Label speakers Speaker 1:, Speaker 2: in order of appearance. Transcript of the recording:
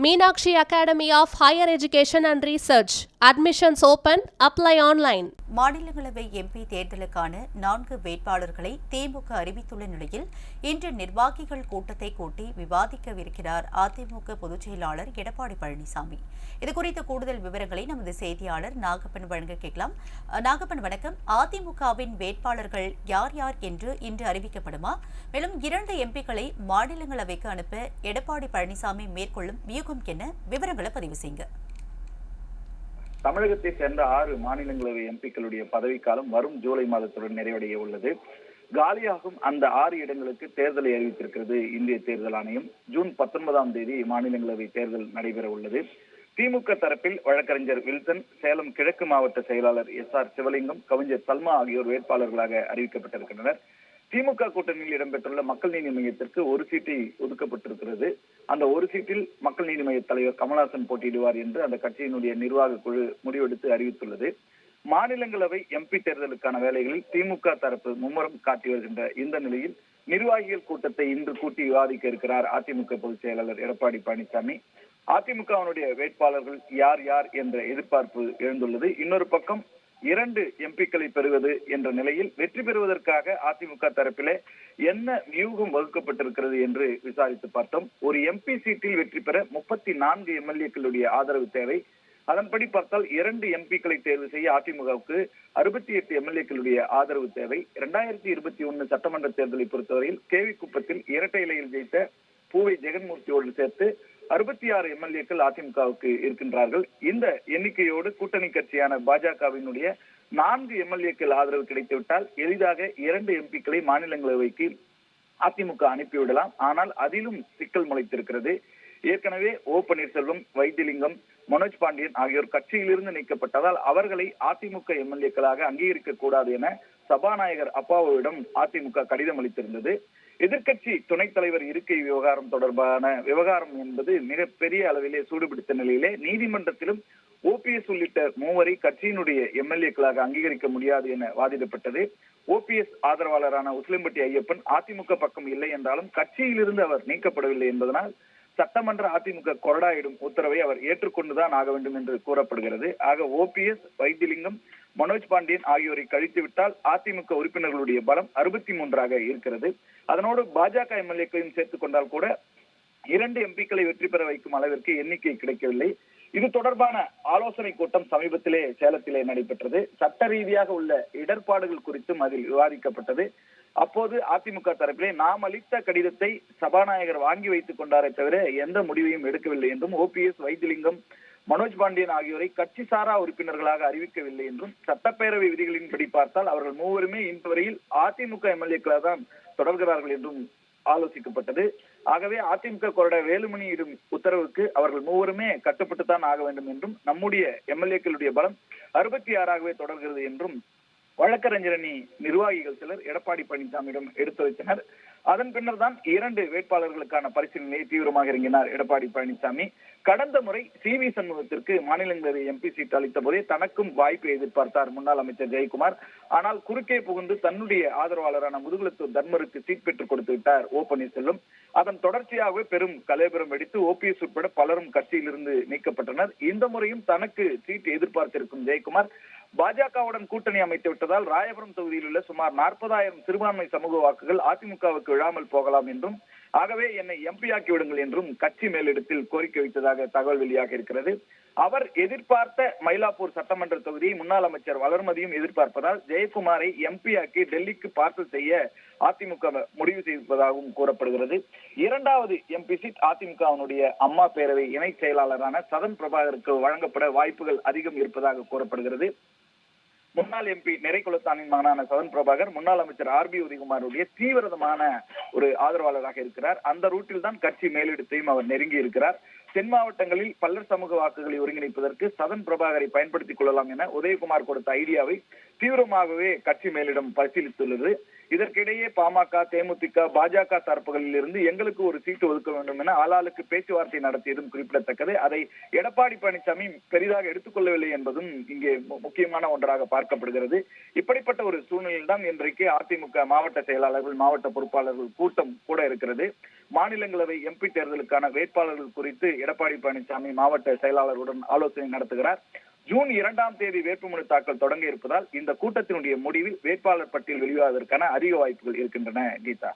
Speaker 1: Meenakshi Academy of Higher Education and Research. Admissions open apply online
Speaker 2: மாநிலங்களவை MP தேர்தலுக்கான நான்கு வேட்பாளர்களை திமுக அறிவித்துள்ள நிலையில் இன்று நிர்வாகிகள் கூட்டத்தை கூட்டி விவாதிக்கவிருக்கிறார் அதிமுக பொதுச் செயலாளர் எடப்பாடி பழனிசாமி. இதுகுறித்த கூடுதல் விவரங்களை நமது செய்தியாளர் நாகப்பன் வழங்க கேட்கலாம். நாகப்பன் வணக்கம். அதிமுகவின் வேட்பாளர்கள் யார் யார் என்று இன்று அறிவிக்கப்படுமா? மேலும் இரண்டு எம்பிக்களை மாநிலங்களவைக்கு அனுப்ப எடப்பாடி பழனிசாமி மேற்கொள்ளும் வியூகம் என்ன? விவரங்களை பதிவு செய்யுங்க.
Speaker 3: தமிழகத்தை சேர்ந்த ஆறு மாநிலங்களவை எம்பிக்களுடைய பதவிக்காலம் வரும் ஜூலை மாதத்துடன் நிறைவடைய உள்ளது. காலியாகும் அந்த ஆறு இடங்களுக்கு தேர்தலை அறிவித்திருக்கிறது இந்திய தேர்தல் ஆணையம். ஜூன் பத்தொன்பதாம் தேதி மாநிலங்களவை தேர்தல் நடைபெற உள்ளது. திமுக தரப்பில் வழக்கறிஞர் வில்சன் சேலம் கிழக்கு மாவட்ட செயலாளர் எஸ் ஆர் சிவலிங்கம் கவிஞர் சல்மா ஆகியோர் வேட்பாளர்களாக அறிவிக்கப்பட்டிருக்கின்றனர். திமுக கூட்டணியில் இடம்பெற்றுள்ள மக்கள் நீதி மையத்திற்கு ஒரு சீட்டை ஒதுக்கப்பட்டிருக்கிறது. அந்த ஒரு சீட்டில் மக்கள் நீதி மய்ய தலைவர் கமல்ஹாசன் போட்டியிடுவார் என்று அந்த கட்சியினுடைய நிர்வாக குழு முடிவெடுத்து அறிவித்துள்ளது. மாநிலங்களவை எம்பி தேர்தலுக்கான வேலைகளில் திமுக தரப்பு மும்முரம் காட்டி வருகின்ற இந்த நிலையில் நிர்வாகிகள் கூட்டத்தை இன்று கூட்டி விவாதிக்க இருக்கிறார் அதிமுக பொதுச் செயலாளர் எடப்பாடி பழனிசாமி. அதிமுகவினுடைய வேட்பாளர்கள் யார் யார் என்ற எதிர்பார்ப்பு எழுந்துள்ளது. இன்னொரு பக்கம் இரண்டு எம்பிக்களை பெறுவது என்ற நிலையில் வெற்றி பெறுவதற்காக அதிமுக தரப்பிலே என்ன வியூகம் வகுக்கப்பட்டிருக்கிறது என்று விசாரித்து பார்த்தோம். ஒரு எம்பி சீட்டில் வெற்றி பெற முப்பத்தி நான்கு எம்எல்ஏக்களுடைய ஆதரவு தேவை. அதன்படி பார்த்தால் இரண்டு எம்பிக்களை தேர்வு செய்ய அதிமுகவுக்கு அறுபத்தி எட்டு எம்எல்ஏக்களுடைய ஆதரவு தேவை. இரண்டாயிரத்தி இருபத்தி ஒன்னு சட்டமன்ற தேர்தலை பொறுத்தவரையில் கேவி குப்பத்தில் இரட்டை இலையில் ஜெயித்த பூவை ஜெகன்மூர்த்தியோடு சேர்த்து அறுபத்தி ஆறு எம்எல்ஏக்கள் அதிமுகவுக்கு இருக்கின்றார்கள். இந்த எண்ணிக்கையோடு கூட்டணி கட்சியான பாஜகவினுடைய நான்கு எம்எல்ஏக்கள் ஆதரவு கிடைத்துவிட்டால் எளிதாக இரண்டு எம்பிக்களை மாநிலங்களவைக்கு அதிமுக அனுப்பிவிடலாம். ஆனால் அதிலும் சிக்கல் முளைத்திருக்கிறது. ஏற்கனவே ஓ பன்னீர்செல்வம் வைத்திலிங்கம் மனோஜ் பாண்டியன் ஆகியோர் கட்சியிலிருந்து நீக்கப்பட்டதால் அவர்களை அதிமுக எம்எல்ஏக்களாக அங்கீகரிக்க கூடாது என சபாநாயகர் அப்பாவுவிடம் அதிமுக கடிதம் அளித்திருந்தது. எதிர்கட்சி துணைத் தலைவர் இருக்கை விவகாரம் தொடர்பான விவகாரம் என்பது மிகப்பெரிய அளவிலே சூடுபிடித்த நிலையிலே நீதிமன்றத்திலும் ஓபிஎஸ் உள்ளிட்ட மூவரை கட்சியினுடைய எம்எல்ஏக்களாக அங்கீகரிக்க முடியாது என வாதிடப்பட்டது. ஓபிஎஸ் ஆதரவாளரான உசிலம்பட்டி ஐயப்பன் அதிமுக பக்கம் இல்லை என்றாலும் கட்சியிலிருந்து அவர் நீக்கப்படவில்லை என்பதனால் சட்டமன்ற அதிமுக கொறடாயிடும் உத்தரவை அவர் ஏற்றுக்கொண்டுதான் ஆக வேண்டும் என்று கூறப்படுகிறது. ஆக ஓபிஎஸ் வைத்திலிங்கம் மனோஜ் பாண்டியன் ஆகியோரை கழித்துவிட்டால் அதிமுக உறுப்பினர்களுடைய பலம் அறுபத்தி மூன்றாக இருக்கிறது. அதனோடு பாஜக எம்எல்ஏக்களையும் சேர்த்துக் கொண்டால் கூட இரண்டு எம்பிக்களை வெற்றி பெற வைக்கும் அளவிற்கு எண்ணிக்கை கிடைக்கவில்லை. இது தொடர்பான ஆலோசனை கூட்டம் சமீபத்திலே சேலத்திலே நடைபெற்றது. சட்ட ரீதியாக உள்ள இடர்பாடுகள் குறித்தும் அதில் விவாதிக்கப்பட்டது. அப்போது அதிமுக தரப்பிலே நாம் அளித்த கடிதத்தை சபாநாயகர் வாங்கி வைத்துக் கொண்டாரே தவிர எந்த முடிவையும் எடுக்கவில்லை என்றும் ஓபிஎஸ் வைத்திலிங்கம் மனோஜ் பாண்டியன் ஆகியோரை கட்சி சாரா உறுப்பினர்களாக அறிவிக்கவில்லை என்றும் சட்டப்பேரவை விதிகளின்படி பார்த்தால் அவர்கள் மூவருமே இன்று வரையில் அதிமுக எம்எல்ஏக்களாக தான் தொடர்கிறார்கள் என்றும் ஆலோசிக்கப்பட்டது. ஆகவே அதிமுக கொறட வேலுமணியிடும் உத்தரவுக்கு அவர்கள் மூவருமே கட்டுப்பட்டுத்தான் ஆக வேண்டும் என்றும் நம்முடைய எம்எல்ஏக்களுடைய பலம் அறுபத்தி ஆறாகவே தொடர்கிறது என்றும் வழக்கறிஞரணி நிர்வாகிகள் சிலர் எடப்பாடி பழனிசாமியிடம் எடுத்துரைத்தனர் அதன் பின்னர் தான் இரண்டு வேட்பாளர்களுக்கான பரிசீலனையை தீவிரமாக இறங்கினார் எடப்பாடி பழனிசாமி. கடந்த முறை சி வி சண்முகத்திற்கு மாநிலங்களவை எம்பி சீட் அளித்த போதே தனக்கும் வாய்ப்பை எதிர்பார்த்தார் முன்னாள் அமைச்சர் ஜெயக்குமார். ஆனால் குறுக்கே புகுந்து தன்னுடைய ஆதரவாளரான முதுகுலத்தூர் தர்மருக்கு சீட் பெற்றுக் கொடுத்து விட்டார் ஓ பன்னீர்செல்வம். அதன் தொடர்ச்சியாக பெரும் கலேபரம் வெடித்து ஓபிஎஸ் உட்பட பலரும் கட்சியிலிருந்து நீக்கப்பட்டனர் இந்த முறையும் தனக்கு சீட் எதிர்பார்த்திருக்கும் ஜெயக்குமார். பாஜகவுடன் கூட்டணி அமைத்து விட்டதால் ராயபுரம் தொகுதியில் உள்ள சுமார் நாற்பதாயிரம் சிறுபான்மை சமூக வாக்குகள் அதிமுகவுக்கு விழாமல் போகலாம் என்றும் ஆகவே என்னை எம்பி ஆக்கி விடுங்கள் என்றும் கட்சி மேலிடத்தில் கோரிக்கை வைத்ததாக தகவல் வெளியாக இருக்கிறது. அவர் எதிர்பார்த்த மயிலாப்பூர் சட்டமன்ற தொகுதியை முன்னாள் அமைச்சர் வளர்மதியும் எதிர்பார்ப்பதால் ஜெயக்குமாரை எம்பி ஆக்கி டெல்லிக்கு பார்சல் செய்ய அதிமுக முடிவு செய்திருப்பதாகவும் கூறப்படுகிறது. இரண்டாவது எம்பி சீட் அதிமுகவினுடைய அம்மா பேரவை இணை செயலாளரான சதன் பிரபாகருக்கு வழங்கப்பட வாய்ப்புகள் அதிகம் இருப்பதாக கூறப்படுகிறது. முன்னாள் எம்பி நிறைக்குளத்தானின் மகனான சதன் பிரபாகர் முன்னாள் அமைச்சர் ஆர் பி உதயகுமாருடைய தீவிரமான ஒரு ஆதரவாளராக இருக்கிறார். அந்த ரூட்டில் தான் கட்சி மேலிடத்தையும் அவர் நெருங்கி இருக்கிறார். தென் மாவட்டங்களில் பல்லர் சமூக வாக்குகளை ஒருங்கிணைப்பதற்கு சதன் பிரபாகரை பயன்படுத்திக் கொள்ளலாம் என உதயகுமார் கொடுத்த ஐடியாவை தீவிரமாகவே கட்சி மேலிடம் பரிசீலித்துள்ளது. இதற்கிடையே பாமக தேமுதிக பாஜக தரப்புகளில் இருந்து எங்களுக்கு ஒரு சீட்டு ஒதுக்க வேண்டும் என ஆளாளுக்கு பேச்சுவார்த்தை நடத்தியதும் குறிப்பிடத்தக்கது. அதை எடப்பாடி பழனிசாமி பெரிதாக எடுத்துக்கொள்ளவில்லை என்பதும் இங்கே முக்கியமான ஒன்றாக பார்க்கப்படுகிறது. இப்படிப்பட்ட ஒரு சூழ்நிலையில்தான் இன்றைக்கு அதிமுக மாவட்ட செயலாளர்கள் மாவட்ட பொறுப்பாளர்கள் கூட்டம் கூட இருக்கிறது. மாநிலங்களவை எம்பி தேர்தலுக்கான வேட்பாளர்கள் குறித்து எடப்பாடி பழனிசாமி மாவட்ட செயலாளருடன் ஆலோசனை நடத்துகிறார். ஜூன் இரண்டாம் தேதி வேட்புமனு தாக்கல் தொடங்க இருப்பதால் இந்த கூட்டத்தினுடைய முடிவில் வேட்பாளர் பட்டியல் வெளியாவதற்கான அதிக வாய்ப்புகள் இருக்கின்றன கீதா.